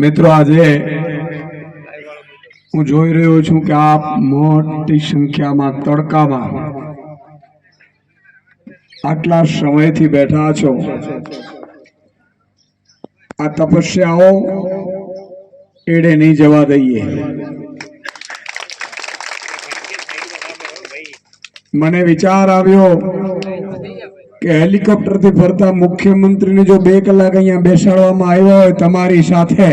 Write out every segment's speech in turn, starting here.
મિત્રો, આજે હું જોઈ રહ્યો છું કે આપ મોટી સંખ્યામાં તડકામાં આટલા સમયથી બેઠા છો. આ તપસ્યાઓ એડે નહીં જવા દઈએ. મને વિચાર આવ્યો કે હેલિકોપ્ટરથી ફરતા મુખ્યમંત્રીને જો બે કલાક અહીંયા બેસાડવામાં આવ્યો હોય તમારી સાથે.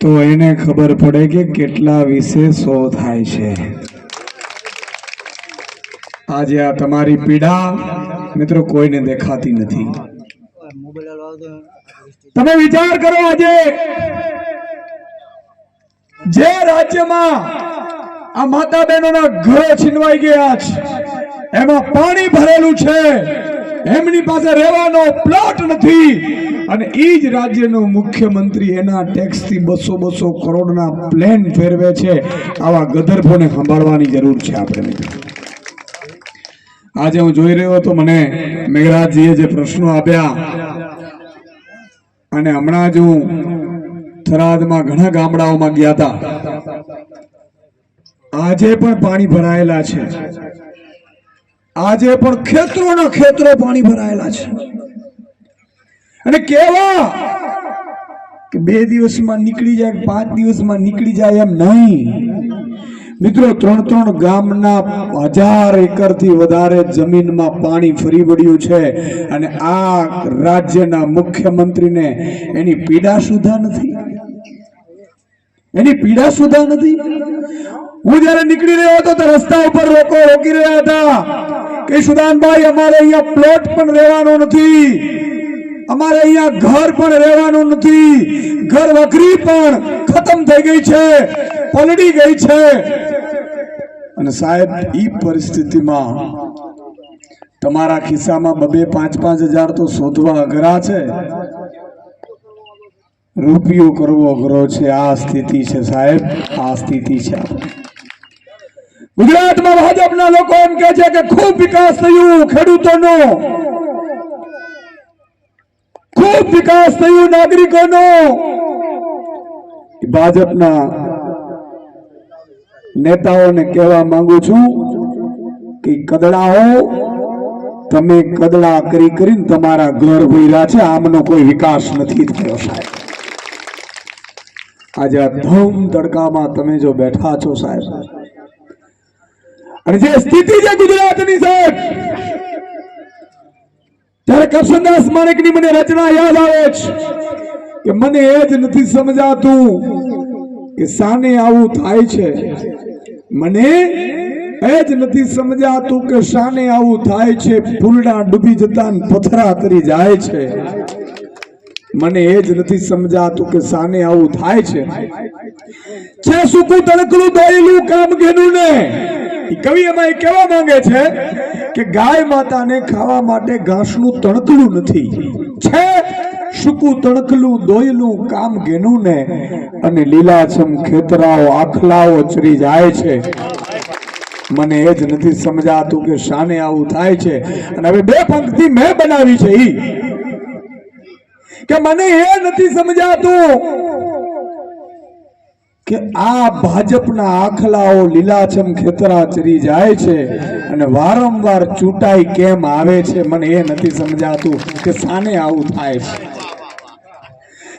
તો એને ખબર પડે કે કેટલા વિશેષો થાય છે. આજે આ તમારી પીડા મિત્રો કોઈને દેખાતી નથી. તમે વિચાર કરો આજે. જે રાજ્યમાં આ માતા બહેનોના ઘરો છીનવાઈ ગયા છે. એમાં પાણી ભરેલું છે. એમની પાસે રહેવાનો પ્લોટ નથી. અને એ જ રાજ્યનો મુખ્યમંત્રી એના ટેક્સથી બસો બસો કરોડના પ્લેન ફેરવે છે. આવા ગદર્ભોને સંભાળવાની જરૂર છે આપણે આજે હું જોઈ રહ્યો હતો, મને મેઘરાજજીએ જે પ્રશ્નો આપ્યા, અને હમણાં જ હું થરાદમાં ઘણા ગામડાઓમાં ગયા હતા. આજે પણ પાણી ભરાયેલા છે. આજે પણ ખેતરોના ખેતરો પાણી ભરાયેલા છે. અને કેવા કે બે દિવસમાં નીકળી જાય, પાંચ દિવસમાં નીકળી જાય એમ નહીં. મિત્રો, ત્રણ ત્રણ ગામના હજાર એકરથી વધારે જમીનમાં પાણી ફરી વળ્યું છે અને આ રાજ્યના મુખ્યમંત્રીને એની પીડા સુધા નથી. એની પીડા સુધા નથી. હું જયારે નીકળી રહ્યો હતો તો રસ્તા ઉપર લોકો રોકી રહ્યા હતા કે સુદાનભાઈ, અમારે અહીંયા પ્લોટ પણ રહેવાનો નથી. અમારે અહીંયા ઘર પણ રહેવાનું નથી. ઘર વકરી પણ ખતમ થઈ ગઈ છે પલડી ગઈ છે. અને સાહેબ, ઈ પરિસ્થિતિમાં તમારા ખિસ્સામાં બબે પાંચ પાંચ હજાર તો શોધવા અઘરા છે. રૂપિયો કરવો અઘરો છે. આ સ્થિતિ છે સાહેબ. આ સ્થિતિ છે. ગુજરાતમાં ભાજપના લોકો એમ કે છે કે ખૂબ વિકાસ થયું, ખેડૂતોનો. ખૂબ વિકાસ થયું, નાગરિકોનો. ભાજપના નેતાઓને કહેવા માંગુ છું કે કદડાઓ, તમે કદડા કરી કરીને તમારા ઘર ભર્યા છે. આમનો કોઈ વિકાસ નથી થયો, સાહેબ. આજે આ ધમ તડકામાં તમે જો બેઠા છો સાહેબ. અને જે સ્થિતિ છે ગુજરાતની સાહેબ ત્યારે કરશનદાસ માણેકની મને રચના યાદ આવે છે કે મને એ જ નથી સમજાતું કે સાને આવું થાય છે. મને એ જ નથી સમજાતું કે શાને આવું થાય છે. ફૂલડા ડૂબી જતા પથરા તરી જાય છે. મને એ જ નથી સમજાતું કે સાને આવું થાય છે. છે સુકું તડકલું દોયેલું કામ ઘેનું ને કવિ એમાં એ કહેવા માંગે છે કે ગાય માતાને ખાવા માટે ઘાસનું તણકલું નથી. છે, સૂકું તણકલું દોયલું કામ ઘેનું ને અને લીલાછમ ખેતરાઓ, આખલાઓ ચરી જાય છે. મને એ જ નથી સમજાતું કે શાને આવું થાય છે. અને હવે બે પંક્તિ મેં બનાવી છે ઈ. કે મને એ નથી સમજાતું કે આ ભાજપના આખલાઓ લીલાછમ ખેતરા ચરી જાય છે અને વારંવાર ચૂંટાઈ કેમ આવે છે મને એ નથી સમજાતું કે સાને આવું થાય છે.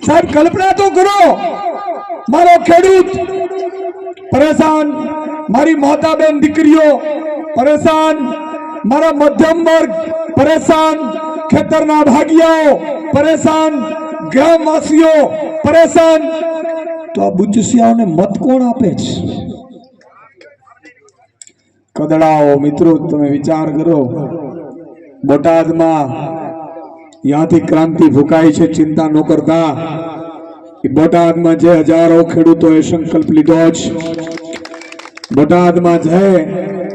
સાહેબ, કલ્પના તો કરો, મારો ખેડૂત, પરેશાન, મારી માતાબેન દીકરીઓ, પરેશાન, મારા મધ્યમ વર્ગ, પરેશાન ખેતરના ભાગીઓ, પરેશાન ગ્રામવાસીઓ, પરેશાન. તો આ બુચસિયાઓને મત કોણ આપે છે? કદડાઓ, મિત્રો, તમે વિચાર કરો. બોટાદમાં ત્યાંથી ક્રાંતિ ફૂંકાઈ છે, ચિંતા ન કરતા. બોટાદમાં જે હજારો ખેડૂતોએ સંકલ્પ લીધો છે બોટાદમાં જે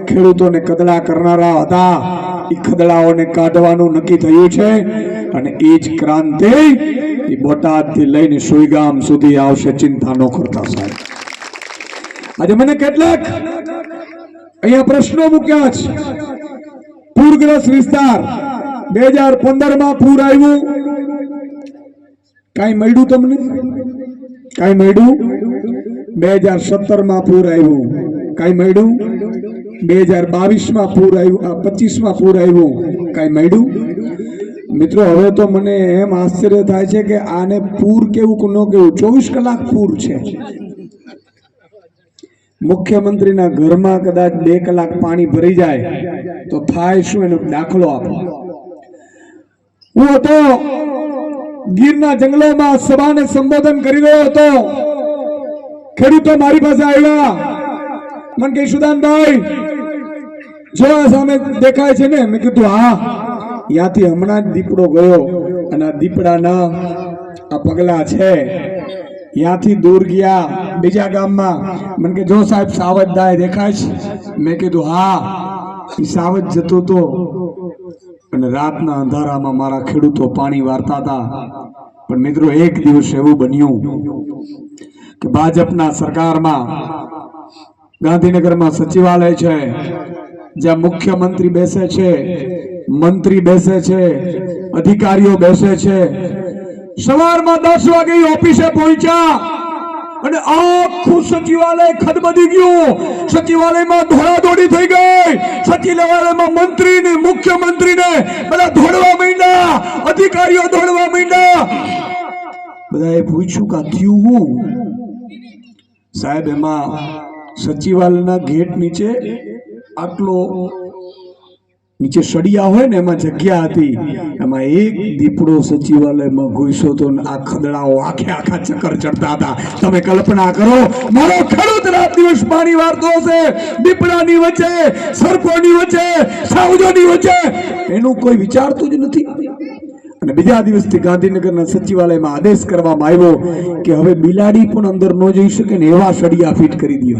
ખેડૂતોને કદડા કરનારા હતા ખદડાઓને કાઢવાનું નક્કી થયું છે અને એ જ ક્રાંતિ એ બોટાદથી લઈને સુઈગામ સુધી આવશે ચિંતા ન કરતા સાહેબ. આજે મને કેટલાક અહીંયા પ્રશ્નો મૂક્યા છે પૂરગ્રસ્ત વિસ્તાર બે હજાર પંદરમાં પૂર આવ્યું. કાંઈ મળ્યું તમને? કાંઈ મળ્યું? બે હજાર સત્તરમાં પૂર આવ્યું. કાંઈ મળ્યું? બે હજાર બાવીસમાં પૂર આવ્યું પચીસમાં પૂર આવ્યું, કાંઈ મળ્યું? મિત્રો, હવે તો મને એમ આશ્ચર્ય થાય છે કે આને પૂર કેવું ન કેવું? ચોવીસ કલાક પૂર છે. મુખ્યમંત્રીના ઘરમાં કદાચ બે કલાક પાણી ભરી જાય, તો થાય શું? એનો દાખલો આપો. હું હતો, ગીરના જંગલોમાં સભાને સંબોધન કરી રહ્યો હતો. ખેડૂતો મારી પાસે આવ્યા. મને કે સુદાનભાઈ જો સામે દેખાય છે ને, મેં કીધું, હા, ત્યાંથી હમણાં જ દીપડો ગયો અને આ દીપડાના આ પગલા છે. ત્યાંથી દૂર ગયા બીજા ગામમાં. મને કે, જો સાહેબ સાવજ દાય દેખાય છે. મેં કીધું, હા એ સાવજ જતો તો. અને રાતના અંધારામાં મારા ખેડૂતો પાણી વારતા હતા. પણ મિત્રો, એક દિવસ એવું બન્યું કે ભાજપના સરકારમાં ગાંધીનગરમાં સચિવાલય છે, જ્યાં મુખ્યમંત્રી બેસે છે, મંત્રી બેસે છે, અધિકારીઓ બેસે છે. સવારમાં દસ વાગે ઓફિસે પહોંચ્યા અને આખું સચિવાલય ખદબદી ગયું. સચિવાલયમાં દોડાદોડી થઈ ગઈ. સચિવાલયમાં મંત્રી ને મુખ્યમંત્રી ને બધા ધોડવા માંડ્યા. અધિકારીઓ ધોડવા માંડ્યા. બધાએ પૂછ્યું કે થયું સાહેબ, એમાં સચિવાલયના ગેટ નીચે આટલો નીચે સળિયા હોય ને એમાં જગ્યા હતી, એમાં એક દીપડો સચિવાલયમાં ઘૂસ્યો તો આ ખદડાઓ આખે આખા ચક્કર ચડતા હતા. તમે કલ્પના કરો, મારો ખેડૂત રાત દિવસ પાણી વાળતો હશે, દીપડાની વચ્ચે, સર્પોની વચ્ચે, સાવજોની વચ્ચે. એનું કોઈ વિચારતું જ નથી. અને બીજા દિવસથી ગાંધીનગરના સચિવાલયમાં આદેશ કરવામાં આવ્યો કે હવે બિલાડી પણ અંદર ન જઈ શકે ને એવા સળિયા ફિટ કરી દો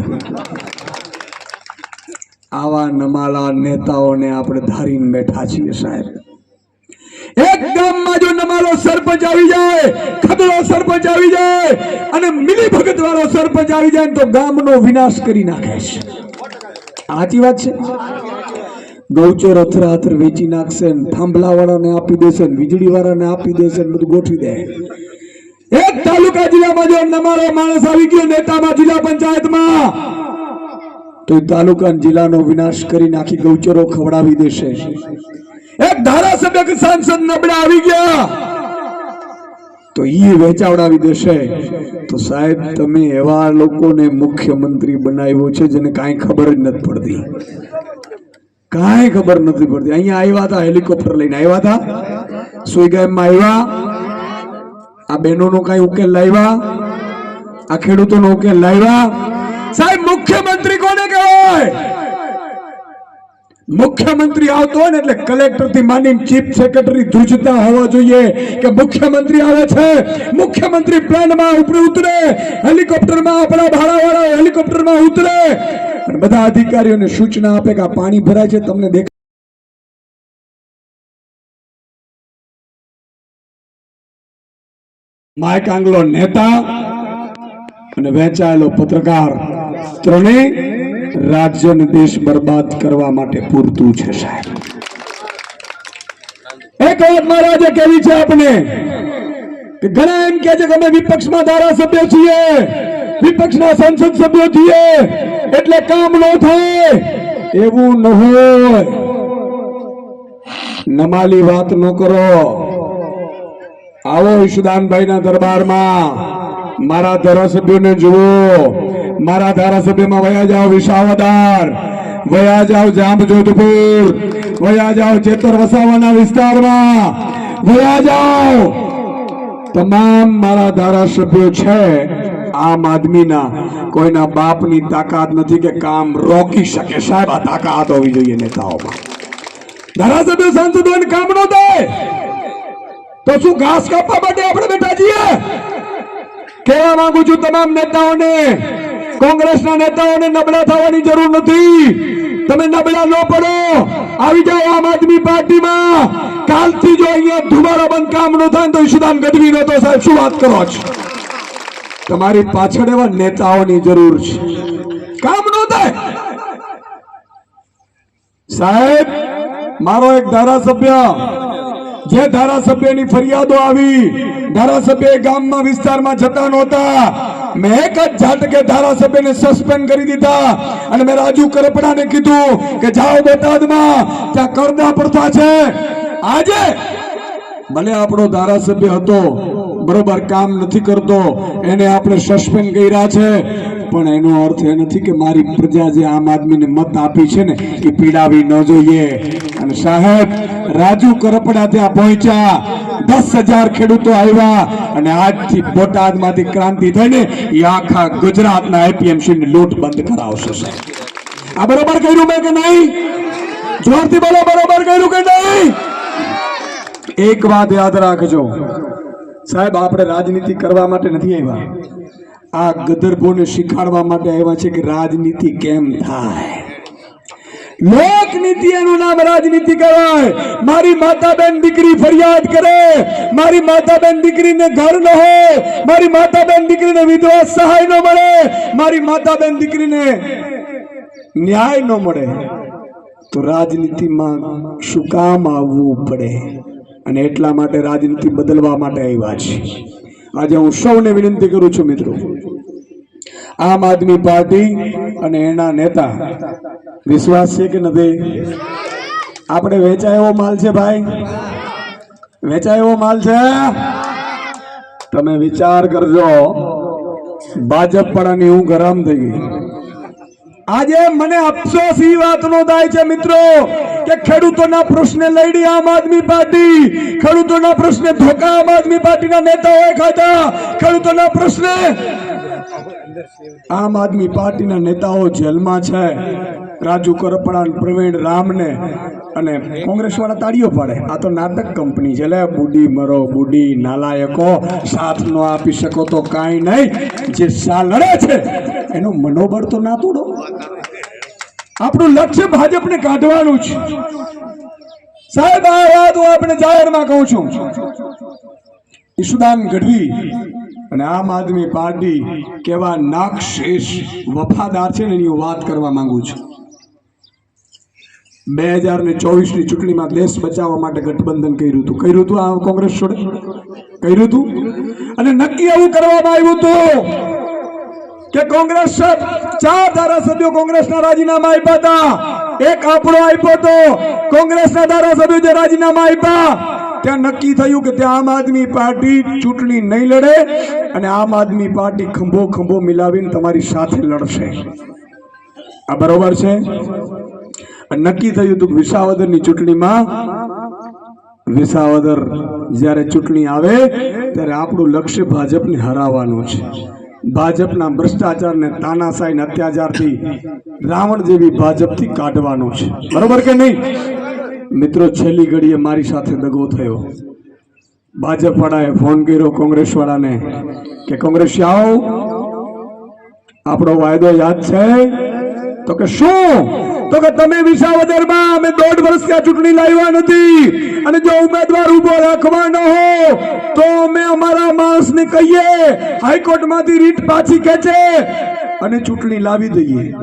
આવા નમાલા નેતાઓને આપણે ધારીને બેઠા છીએ સાહેબ. એક ગામમાં જો નમાલો સરપંચ આવી જાય ખદડો સરપંચ આવી જાય, અને મિલી ભગત વાળો સરપંચ આવી જાય તો ગામનો વિનાશ કરી નાખે છે. સાચી વાત છે? ગૌચર અથરાથર વેચી નાખશે ને થાંભલા આપી દેશે ને વીજળી આપી દેશે બધું ગોઠવી દે. એક તાલુકા જિલ્લામાં જો નમાલો માણસ આવી ગયો નેતામાં, જિલ્લા પંચાયતમાં, તો તાલુકા જિલ્લાનો વિનાશ કરી નાખી ગૌચરો ખવડાવી દેશે. એક ધારાસભ્ય કે સાંસદ નબળા આવી ગયા, તો ઈ વેચાવડાવી દેશે. તો સાહેબ, તમે એવા લોકોને મુખ્યમંત્રી બનાવ્યો છે જેને કાંઈ ખબર જ નથી પડતી. કાંઈ ખબર નથી પડતી અહીંયા આવ્યા હતા હેલિકોપ્ટર લઈને આવ્યા હતા સુઈગામમાં આવ્યા આ બહેનોનો કાંઈ ઉકેલ લાવ્યા આ ખેડૂતોનો ઉકેલ લાવ્યા સાહેબ મુખ્યમંત્રી કોને કહેવાય મુખ્યમંત્રી આવતો હોય ને એટલે કલેક્ટરથી માંડીને ચીફ સેક્રેટરી ધ્રુજતા હોવા જોઈએ કે મુખ્યમંત્રી આવે છે. મુખ્યમંત્રી પ્લેનમાં ઉપર ઉતરે હેલિકોપ્ટરમાં આપણા ભાડાવાળા હેલિકોપ્ટરમાં ઉતરે. અને બધા અધિકારીઓને સૂચના આપે કે આ પાણી ભરાય છે, તમને દેખાય માઇક આંગલો નેતા અને વહેંચાયેલો પત્રકાર ત્રણેય રાજ્ય અને દેશ બરબાદ કરવા માટે પૂરતું છે, સાહેબ. એક વાત કેવી છે આપણે કે ઘણા એમ કે છે કે અમે વિપક્ષમાં ધારાસભ્ય છીએ, વિપક્ષના સંસદ સભ્યો છીએ. એટલે કામ ન થાય, એવું ન હોય. નમાલી વાત ન કરો. આવો ઈશુદાનભાઈ ના દરબારમાં. મારા ધારાસભ્યોને જુઓ. મારા ધારાસભ્યમાં વયા જાઓ વિશાવદાર વયા જાઓ જામજોધપુર. વયા જાઓ ચેતર વસાવાના વિસ્તારમાં. વયા જાઓ. તમામ મારા ધારાસભ્યો છે. આમ આદમીના કોઈના બાપની તાકાત નથી કે કામ રોકી શકે. સાહેબ, આ તાકાત હોવી જોઈએ નેતાઓમાં. ધારાસભ્ય સાંસદોને કામ ન થાય તો શું ઘાસ કાપવા માટે આપણે બેઠા છીએ? કહેવા માંગુ છું તમામ નેતાઓને, કોંગ્રેસના નેતાઓને નબળા થવાની જરૂર નથી. તમે નબળા ન પડો. આવી જાઓ આમ આદમી પાર્ટીમાં. કાલથી જો અહીંયા ધુમારા બંધ કામ નો થાય તો ઈશુદાન ગઢવી નો તો સાહેબ, શું વાત કરો છો? તમારી પાછળ એવા નેતાઓની જરૂર છે. કામ ન થાય. સાહેબ, મારો એક ધારાસભ્ય, જે ધારાસભ્યની ફરિયાદો આવી, ધારાસભ્ય ગામમાં, વિસ્તારમાં જતા નહોતા. મેં એક જ ઝાટકે ધારાસભ્યને સસ્પેન્ડ કરી દીધા અને મેં રાજુ કરપડાને કીધું કે જાઓ બોટાદમાં, ત્યાં કરદા પ્રથા છે. આજે ભલે આપણો ધારાસભ્ય હતો બરોબર કામ નથી કરતો. એને આપણે સસ્પેન્ડ કર્યા છે. પણ એનો અર્થ એ નથી કે મારી પ્રજા જે આમ આદમીને મત આપી છે ને, એ પીડાવી ન જોઈએ. અને સાહેબ, રાજુ કરપડા ત્યાં પહોંચ્યા. દસ હજાર ખેડૂતો આવ્યા અને આજથી બોટાદમાંથી ક્રાંતિ થઈને એ આખા ગુજરાતના એપીએમસી ને લૂંટ બંધ કરાવશે સાહેબ. આ બરોબર કર્યું મેં કે નહીં? જોરથી બોલો, બરોબર કર્યું કે નહીં? એક વાત યાદ રાખજો. સાહેબ, આપણે રાજનીતિ કરવા માટે નથી આવ્યા. આ ગદર્ભોને શીખવાડવા માટે આવ્યા છે કે રાજનીતિ કેમ થાય? લોકનીતિ એનું નામ રાજનીતિ કહેવાય. મારી માતા બેન દીકરી ફરિયાદ કરે. મારી માતા બેન દીકરીને ઘર ન હોય મારી માતા બેન દીકરીને વિધવા સહાય ન મળે. મારી માતા બેન દીકરીને ન્યાય ન મળે. તો રાજનીતિમાં શું કામ આવવું પડે? અને એટલા માટે રાજનીતિ બદલવા માટે આવ્યા છે. આજે હું સૌને વિનંતી કરું છું મિત્રો, આમ આદમી પાર્ટી અને એના નેતા, વિશ્વાસ છે કે નથી? આપણે વેચાયેલો માલ છે ભાઈ? વેચાયેલો માલ છે? તમે વિચાર કરજો, ભાજપ પડાની હું ગરમ થઈ ગઈ. આજે મને અફસોસ એ વાતનો થાય છે મિત્રો કે ખેડૂતોના પ્રશ્ને લડી આમ આદમી પાર્ટી, ખેડૂતોના પ્રશ્ને ધોકા આમ આદમી પાર્ટીના નેતાઓએ ખાધા, ખેડૂતોના પ્રશ્ને આમ આદમી પાર્ટીના નેતાઓ જેલમાં છે. રાજુ કરપડા, પ્રવીણ રામને અને કોંગ્રેસ વાળા તાળીઓ પાડે. આ તો નાટક કંપની છે બુડી મરો, બુડી નાલાયકો. સાથ ન આપી શકો તો કાંઈ નહીં. જે સા લડે છે એનું મનોબળ તો ના તોડો. આપણું લક્ષ્ય ભાજપને કાઢવાનું છે. સાહેબ, આ વાત હું આપણે જાહેરમાં કહું છું. ઈશુદાન ગઢવી અને આમ આદમી પાર્ટી કેવા નાક્ષેષ વફાદાર છે એની હું વાત કરવા માંગુ છું. બે હજાર ને ચોવીસની ચૂંટણીમાં દેશ બચાવવા માટે ગઠબંધન કર્યું હતું. કર્યું હતું આ કોંગ્રેસ છોડે? કર્યું હતું? અને નક્કી એવું કરવામાં આવ્યું હતું. કે કોંગ્રેસ ચાર ધારાસભ્યો કોંગ્રેસના રાજીનામા આપ્યા હતા. એક આપણો આપ્યો હતો. કોંગ્રેસના ધારાસભ્યો જે રાજીનામા આપ્યા, ત્યાં નક્કી થયું કે ત્યાં આમ આદમી પાર્ટી ચૂંટણી નહીં લડે અને આમ આદમી પાર્ટી ખંભો ખંભો મિલાવીને તમારી સાથે લડશે. આ બરોબર છે? નક્કી થયું હતું વિસાવદરની ચૂંટણીમાં, વિસાવદર જ્યારે ચૂંટણી આવે, ત્યારે આપણું લક્ષ્ય ભાજપને હરાવવાનું છે. ભાજપના ભ્રષ્ટાચાર ને તાનાશાહી ને અત્યાચારથી રાવણ જેવી ભાજપથી કાઢવાનું છે. બરોબર કે નહીં? મિત્રો, છેલ્લી ઘડીએ મારી સાથે દગો થયો. ભાજપ વાળાએ ફોન કર્યો કોંગ્રેસ કે કોંગ્રેસ આવો. આપણો વાયદો યાદ છે? તો કે શું? તો કે તમે વિસાવદરમાં અમે દોઢ વર્ષ ત્યાં ચૂંટણી લાવ્યા નથી. અને જો ઉમેદવાર ઊભો રાખવાનો હો, તો અમે અમારા માણસને કહીએ, હાઈકોર્ટમાંથી રીટ પાછી ખેંચે અને ચૂંટણી લાવી દઈએ.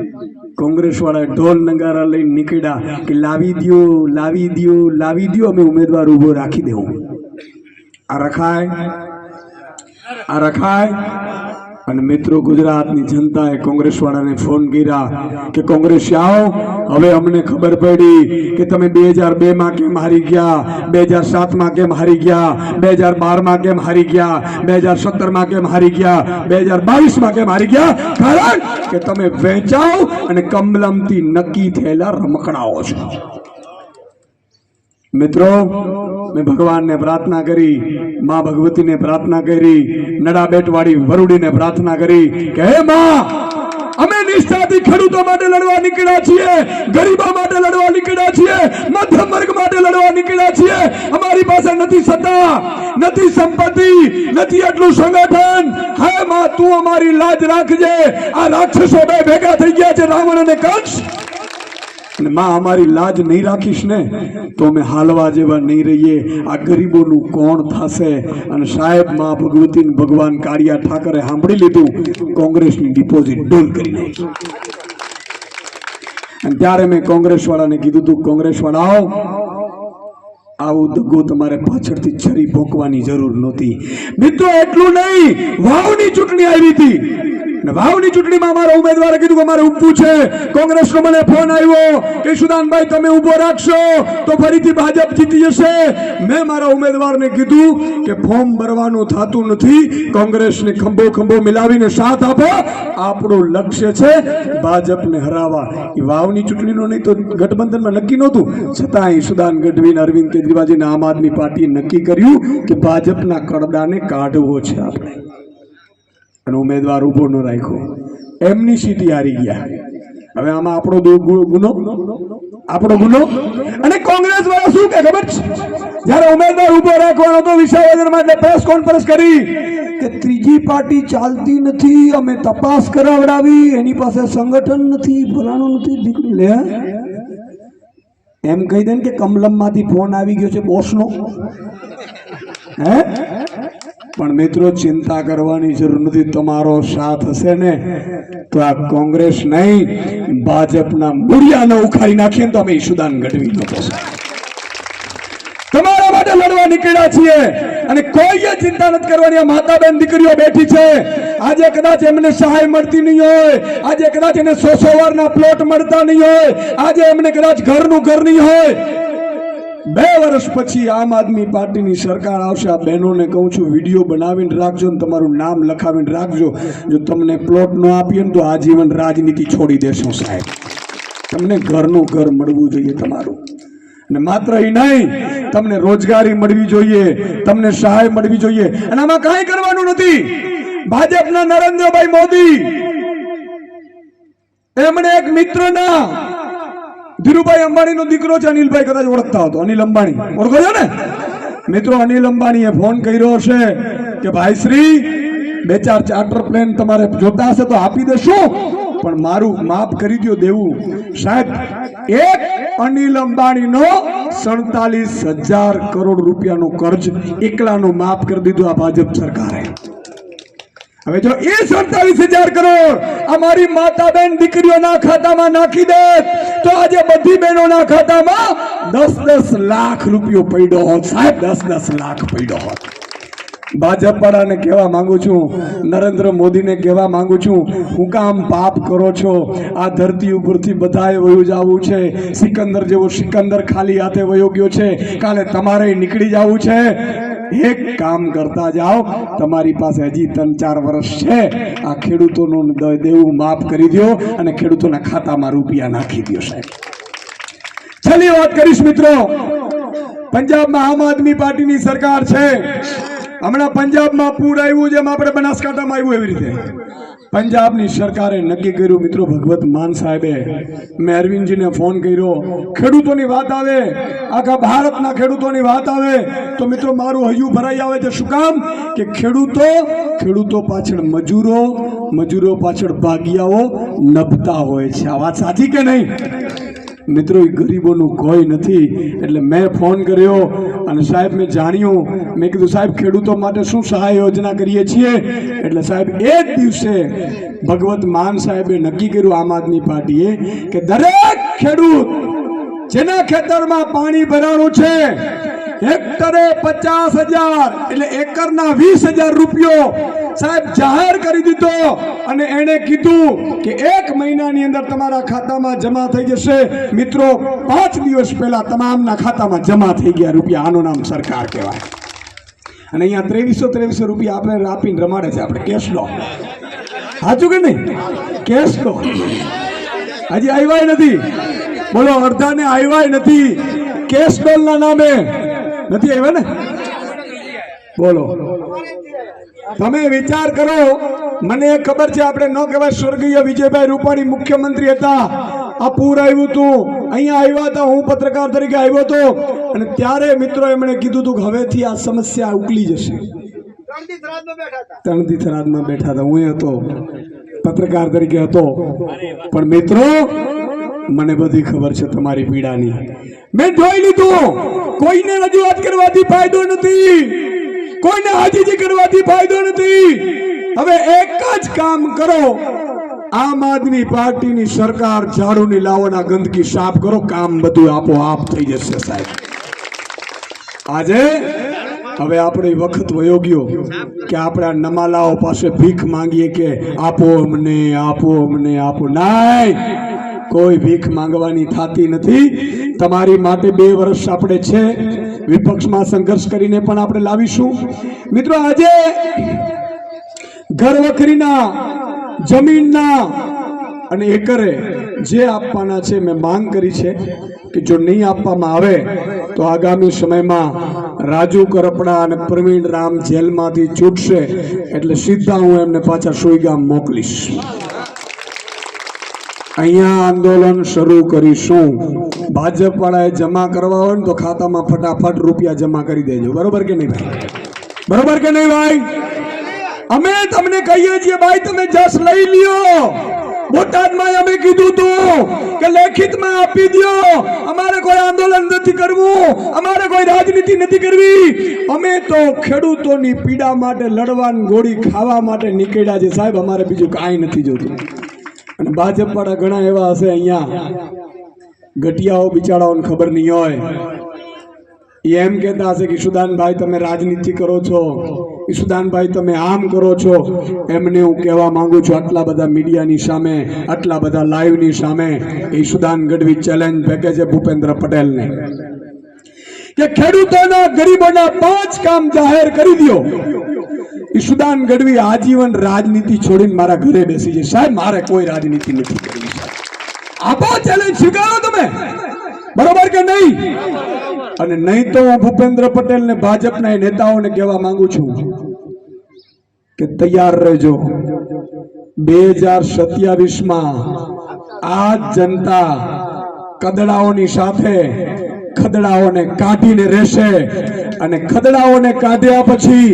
કોંગ્રેસ વાળા ઢોલ નગારા લઈને નીકળ્યા કે લાવી દ્યો, લાવી દો લાવી દ્યો, અમે ઉમેદવાર ઊભો રાખી દેવું. આ રખાય? આ રખાય? અને મિત્રો, ગુજરાતની જનતાએ કોંગ્રેસવાળાને ફોન કર્યા કે કોંગ્રેસ આવો. હવે અમને ખબર પડી કે તમે બે હજાર બેમાં કેમ હારી ગયા? બે હજાર સાતમાં કેમ હારી ગયા? બે હજાર બારમાં કેમ હારી ગયા? બે હજાર સત્તરમાં કેમ હારી ગયા? બે હજાર બાવીસમાં કેમ હારી ગયા? કારણ કે તમે વેચાઓ અને કમલમથી નક્કી થયેલા રમકડાઓ છો. મિત્રો, મેં ભગવાનને પ્રાર્થના કરી, માં ભગવતીને પ્રાર્થના કરી, નડા બેટવાળી વરુડીને પ્રાર્થના કરી કે હે માં, અમે નિષ્ઠાથી ખેડૂતો માટે લડવા નીકળ્યા છીએ, ગરીબો માટે લડવા નીકળ્યા છીએ, મધ્યમ વર્ગ માટે લડવા નીકળ્યા છીએ. અમારી પાસે નથી સત્તા, નથી સંપત્તિ, નથી એટલું સંગઠન. હે માં, તું અમારી લાજ રાખજે. આ રાક્ષસો બે ભેગા થઈ ગયા છે, રાવણ અને કંસ. અને માં અમારી લાજ નહીં રાખીશ ને, તો અમે હાલવા જેવા નહીં રહીએ. આ ગરીબોનું કોણ થશે? અને સાહેબ, માં ભગવતી ભગવાન કાળિયા ઠાકરે સાંભળી લીધું. કોંગ્રેસની ડિપોઝિટ ડોલ કરી નાખી. અને ત્યારે મેં કોંગ્રેસ વાળાને કીધું, તું કોંગ્રેસ વાળાઓ આવું દગો તમારે પાછળથી છરી ભોંકવાની જરૂર નહોતી. મિત્રો, એટલું નહીં. વાવની ચૂંટણી આવી હતી. વાવની ચૂંટણીમાં મારા ઉમેદવારે કીધું કે મારે ઉભું છે. કોંગ્રેસનો મને ફોન આવ્યો કે, સુદાનભાઈ, તમે ઊભો રાખશો તો ફરીથી ભાજપ જીતી જશે. મેં મારા ઉમેદવારને કીધું કે, ફોર્મ ભરવાનું થતું નથી. કોંગ્રેસને ખંભો ખંભો મિલાવીને સાથ આપો. આપણું લક્ષ્ય છે ભાજપને હરાવવા. એ વાવની ચૂંટણીનો નહીં તો ગઠબંધનમાં નક્કી નહોતું. છતાં સુદાન ગઢવી અરવિંદ કેજરીવાલજીને આમ આદમી પાર્ટીએ નક્કી કર્યું કે ભાજપના કડદાને કાઢવો છે આપણે. અને ઉમેદવાર ઊભો ન રાખ્યો. એમની સીટી હારી ગયા. હવે આમાં આપણો ગુનો? આપણો ગુનો? અને કોંગ્રેસ વાળા શું કે ખબર છે? જયારે ઉમેદવાર ઊભો રાખવાનો તો વિસાવદરમાં માટે પ્રેસ કોન્ફરન્સ કરી કે ત્રીજી પાર્ટી ચાલતી નથી, અમે તપાસ કરાવડાવી, એની પાસે સંગઠન નથી ભલાણું નથી, દીકરી લે. એમ કહી દે ને કે કમલમમાંથી ફોન આવી ગયો છે બોસનો. હે? પણ મિત્રો, ચિંતા કરવાની જરૂર નથી. તમારો સાથ હશે ને તો આ કોંગ્રેસ નહીં, ભાજપના મૂળિયાને ઉખાડી નાખીએ તો અમે ઈશુદાન ગઢવી માટે લડવા નીકળ્યા છીએ. અને કોઈએ ચિંતા નથી કરવાની, આ માતા બેન દીકરીઓ બેઠી છે. આજે કદાચ એમને સહાય મળતી નહીં હોય. આજે કદાચ એને સો સો વારના પ્લોટ મળતા નહીં હોય. આજે એમને કદાચ ઘરનું ઘર નહીં હોય. બે વર્ષ પછી આમ આદમી પાર્ટીની સરકાર આવશે. આ બહેનોને કહું છું, વીડિયો બનાવીને રાખજો ને તમારું નામ લખાવીને રાખજો. જો તમને પ્લોટ ન આપીએ ને તો આજીવન રાજનીતિ છોડી દેશો સાહેબ. તમને ઘરનું ઘર મળવું જોઈએ તમારું. અને માત્ર એ નહીં તમને રોજગારી મળવી જોઈએ, તમને સહાય મળવી જોઈએ. અને આમાં કાંઈ કરવાનું નથી. ભાજપના નરેન્દ્રભાઈ મોદી, એમણે એક મિત્રના, ધીરુભાઈ અંબાણીનો દીકરો છે અનિલભાઈ, કદાચ ઓળખતા હતો અનિલ અંબાણી. ઓળખો છો ને? મિત્રો, અનિલ અંબાણીએ ફોન કર્યો હશે કે ભાઈ શ્રી, બે ચાર ચાર્ટર પ્લેન તમારે જોતા હશે તો આપી દેશું. પણ મારું માફ કરી દો દેવું. સાહેબ, એક અનિલ અંબાણીનો સડતાલીસ હજાર કરોડ રૂપિયાનો કર્જ એકલાનો માફ કરી દીધો આ ભાજપ સરકારે. હવે જો એ સડતાલીસ હજાર કરોડ અમારી માતા બેન દીકરીઓના ખાતામાં નાખી દે, તો આજે બધી બહેનોના ખાતામાં દસ દસ લાખ રૂપિયો પડ્યો હોત. સાહેબ, દસ દસ લાખ પડ્યો હોત. ભાજપ વાળાને કહેવા માંગુ છું, નરેન્દ્ર મોદીને કહેવા માંગુ છું, હું કામ પાપ કરો છો, આ ધરતી ઉપરથી બધાએ વયું જવું છે, સિકંદર જેવો સિકંદર ખાલી હાથે વયો ગયો છે, કાલે તમારે નીકળી જવું છે. એક કામ કરતા જાઓ, તમારી પાસે હજી ત્રણ ચાર વર્ષ છે, આ ખેડૂતોનું દેવું માફ કરી દો અને ખેડૂતોના ખાતામાં રૂપિયા નાખી દો સાહેબ. છેલ્લી વાત કરીશ મિત્રો, પંજાબમાં આમ આદમી પાર્ટીની સરકાર છે. હમણાં પંજાબમાં પૂર આવ્યું જેમ આપણે બનાસકાંઠામાં આવ્યું એવી રીતે. પંજાબની સરકારે નક્કી કર્યું, મિત્રો, ભગવત માન સાહેબે મેં અરવિંદજીને ફોન કર્યો, ખેડૂતોની વાત આવે, આખા ભારતના ખેડૂતોની વાત આવે, તો મિત્રો, મારું હૈયું ભરાઈ આવે છે. શું કામ? કે ખેડૂતો ખેડૂતો પાછળ મજૂરો મજૂરો પાછળ ભાગિયાઓ નભતા હોય છે. આ વાત સાચી કે નહીં? મિત્રો, એ ગરીબોનું કોઈ નથી. એટલે મેં ફોન કર્યો અને સાહેબ મેં જાણ્યું. મેં કીધું, સાહેબ, ખેડૂતો માટે શું સહાય યોજના કરીએ છીએ? એટલે સાહેબ, એ જ દિવસે ભગવત માન સાહેબે નક્કી કર્યું આમ આદમી પાર્ટીએ કે દરેક ખેડૂત જેના ખેતરમાં પાણી ભરાણું છે, હેક્ટરે પચાસ હજાર એટલે એકરના વીસ હજાર રૂપિયો સાહેબ જાહેર કરી દીધો અને એણે કીધું કે એક મહિનાની અંદર તમારા ખાતામાં જમા થઈ જશે. મિત્રો, પાંચ દિવસ પહેલા તમામના ખાતામાં જમા થઈ ગયા રૂપિયા. આનું નામ સરકાર કહેવાય. અને અહીંયા ત્રેવીસો ત્રેવીસો રૂપિયા આપણે આપીને રમાડે છે આપણે. કેશ લો. સાચું કે નહીં? કેશ લો. હજી આવ્યા નથી. બોલો, અડધાને આવ્યા નથી. કેશ ડોલના નામે. નથી આવ્યા ને? બોલો. તમે વિચાર કરો, મને ખબર છે આપણે ન કહેવાય સ્વર્ગીય વિજયભાઈ રૂપાણી મુખ્યમંત્રી હતા. આ પૂર આવ્યું હતું અહીંયા આવ્યા હતા, હું પત્રકાર તરીકે આવ્યો હતો. અને ત્યારે મિત્રો એમણે કીધું હતું કે હવેથી આ સમસ્યા ઉકલી જશે. ત્રણથી થરાદમાં બેઠા હતા. હું હતો. પત્રકાર તરીકે હતો. પણ મિત્રો, મને બધી ખબર છે તમારી પીડાની. મેં જોઈ લીધું. કોઈને રજૂઆત કરવાથી ફાયદો નથી. કોઈને હાજીજી કરવાથી ફાયદો નથી. હવે એક જ કામ કરો. આમ આદમી પાર્ટીની સરકાર ઝાડુની લાવોના ગંદકી સાફ કરો, કામ બધું આપોઆપ થઈ જશે સાહેબ. આજે હવે આપણે વખત વયો ગયો કે આપણે નમાલાઓ પાસે ભીખ માંગીએ કે આપો અમને આપો અમને, આપો. નાય! કોઈ ભીખ માંગવાની થતી નથી. તમારી માટે બે વર્ષ આપણે છે. વિપક્ષમાં સંઘર્ષ કરીને પણ આપણે લાવીશું. મિત્રો, આજે ઘર વખરીના, જમીનના અને એકરે જે આપવાના છે, મેં માંગ કરી છે કે જો નહીં આપવામાં આવે, તો આગામી સમયમાં રાજુ કરપડા અને પ્રવીણ રામ જેલમાંથી છૂટશે. એટલે સીધા હું એમને પાછા સુઈગામ મોકલીશ. અહીંયા આંદોલન શરૂ કરીશું. ભાજપ વાળાએ જમા કરવા હોય ને તો ખાતામાં ફટાફટ રૂપિયા જમા કરી દેજો. બરોબર કે નહીં ભાઈ? બરોબર કે નહીં ભાઈ? અમે તમને કહીએ છીએ, ભાઈ, તમે જસ લઈ લ્યો. બોટાદમાં અમે કીધું તું કે લેખિતમાં આપી દ્યો. અમારે કોઈ આંદોલન નથી કરવું. અમારે કોઈ રાજનીતિ નથી કરવી. અમે તો ખેડૂતોની પીડા માટે લડવાની ગોળી ખાવા માટે નીકળ્યા છે સાહેબ, અમારે બીજું કાંઈ નથી જોતું. અને ભાજપ વાળા ઘણા એવા હશે અહીંયા. ગટિયાઓ બિચારાઓને ખબર નહીં હોય. એમ કહેતા હશે કે ઈશુદાનભાઈ તમે રાજનીતિ કરો છો. ઈશુદાનભાઈ તમે આમ કરો છો. એમને હું કહેવા માંગુ છું, આટલા બધા મીડિયાની સામે, આટલા બધા લાઈવની સામે ઈશુદાન ગઢવી ચેલેન્જ ફેંકે છે ભૂપેન્દ્ર પટેલને. કે ખેડૂતોના ગરીબોના પાંચ કામ જાહેર કરી દો ઈશુદાન ગઢવી આજીવન રાજનીતિ છોડીને મારા ઘરે બેસી જાય સાહેબ, મારે કોઈ રાજનીતિ નથી કરવી આપો ચેલેન્જ સ્વીકારો તમે. બરોબર કે નહીં? અને નહીં તો હું ભૂપેન્દ્ર પટેલ ને ભાજપના નેતાઓને કહેવા માંગુ છું કે તૈયાર રહેજો. બે હજાર સત્યાવીસમાં આ જનતા કદડાઓની સાથે, ખદડાઓને કાઢીને રહેશે. અને ખદડાઓને કાઢ્યા પછી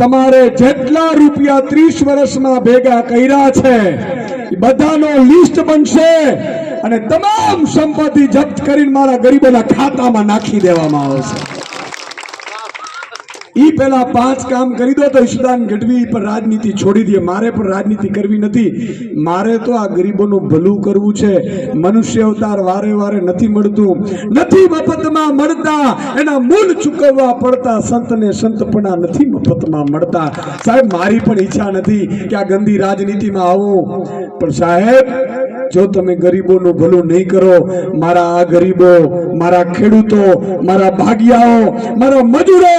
તમારે જેટલા રૂપિયા ત્રીસ વર્ષમાં ભેગા કર્યા છે બધાનો લિસ્ટ બનશે અને તમામ સંપત્તિ જપ્ત કરીને મારા ગરીબોના ખાતામાં નાખી દેવામાં આવશે. ઈ પહેલા પાંચ કામ કરી દો તો ઈશુદાન ગઢવી પર રાજનીતિ છોડી દે. મારે પણ રાજનીતિ કરવી નથી. મારે તો આ ગરીબોનું ભલું કરવું છે. મનુષ્ય અવતાર વારે વારે નથી મળતું. નથી મફતમાં મળતા. એના મૂળ ચૂકવવા પડતા. સંતને સંતપણા નથી મફતમાં મળતા. સાહેબ, મારી પણ ઈચ્છા નથી કે આ ગંદી રાજનીતિમાં આવું. પણ સાહેબ જો તમે ગરીબોનું ભલું નહીં કરો, મારા આ ગરીબો, મારા ખેડૂતો, મારા ભાગિયાઓ, મારા મજૂરો,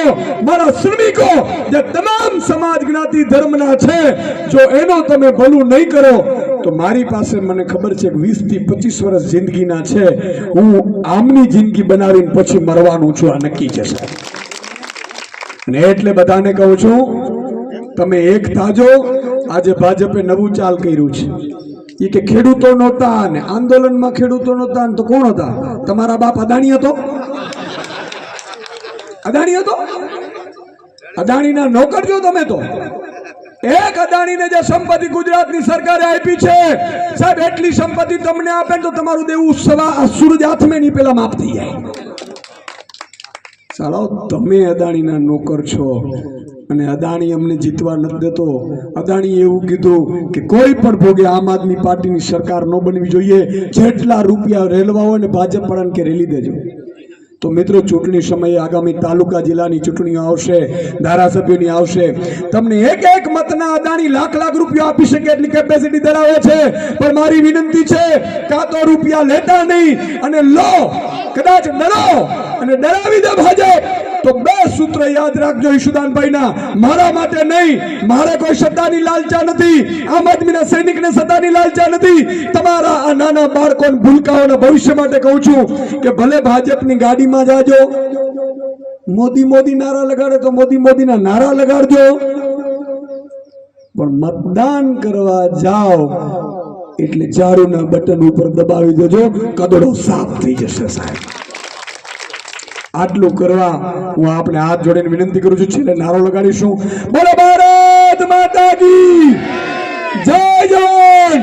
મારા શ્રમિકો, જે તમામ સમાજ જ્ઞાતિ ધર્મના છે, જો એનો તમે ભલું નહીં કરો, તો મારી પાસે મને ખબર છે કે વીસથી પચીસ વર્ષ જિંદગીના છે. હું આમની જિંદગી બનાવીને પછી મરવાનું છું, આ નક્કી છે અને એટલે બધાને કહું છું, તમે એક થાજો, આજે ભાજપે નવું ચાલ કર્યું છે. એ કે ખેડૂતો નહોતા ને આંદોલનમાં ખેડૂતો નહોતા તો કોણ હતા? તમારા બાપ અદાણી હતો? અદાણી હતો? અદાણીના નોકર છો તમે તો. એક અદાણીને જે સંપત્તિ ગુજરાતની સરકારે આપી છે, સાહેબ, એટલી સંપત્તિ તમને આપે તો તમારું દેવું સવા સૂરજ હાથમે ની પેલા માપ થઈ જાય. ચાલો તમે અદાણીના નોકર છો. અને અદાણી અમને જીતવા નથી દેતો. અદાણીએ એવું કીધું કે કોઈ પણ ભોગે આમ આદમી પાર્ટીની સરકાર ન બનવી જોઈએ. જેટલા રૂપિયા રેલવા હોય ને ભાજપ વાળાને કે રેલી દેજો. તો મિત્રો, ચૂંટણી સમયે આગામી તાલુકા જિલ્લાની ચૂંટણીઓ આવશે, ધારાસભ્યોની આવશે. તમને એક એક મતના અદાણી લાખ લાખ રૂપિયા આપી શકે એટલી કેપેસિટી ધરાવે છે. પણ મારી વિનંતી છે, કાં તો રૂપિયા લેતા નહીં અને લો, કદાચ ડરો અને ડરાવી દે ભાજપ. તો બે સૂત્ર યાદ રાખજો ઈશુદાનભાઈના. મારા માટે નહીં, મારે કોઈ સત્તાની લાલચા નથી. આમ આદમીના સૈનિકને સત્તાની લાલચા નથી. તમારા આ નાના બાળકોને ભૂલકાઓના ભવિષ્ય માટે કહું છું કે ભલે ભાજપની ગાડીમાં જાજો, મોદી મોદી નારા લગાડે તો મોદી મોદીના નારા લગાડજો. પણ મતદાન કરવા જાઓ, એટલે ચારુના બટન ઉપર દબાવી દેજો. કદડો સાફ થઈ જશે સાહેબ. આટલું કરવા હું આપણે હાથ જોડીને વિનંતી કરું છું, છેલ્લે નારો લગાડીશું. બોલો, ભારત માતા કી જય જવાન!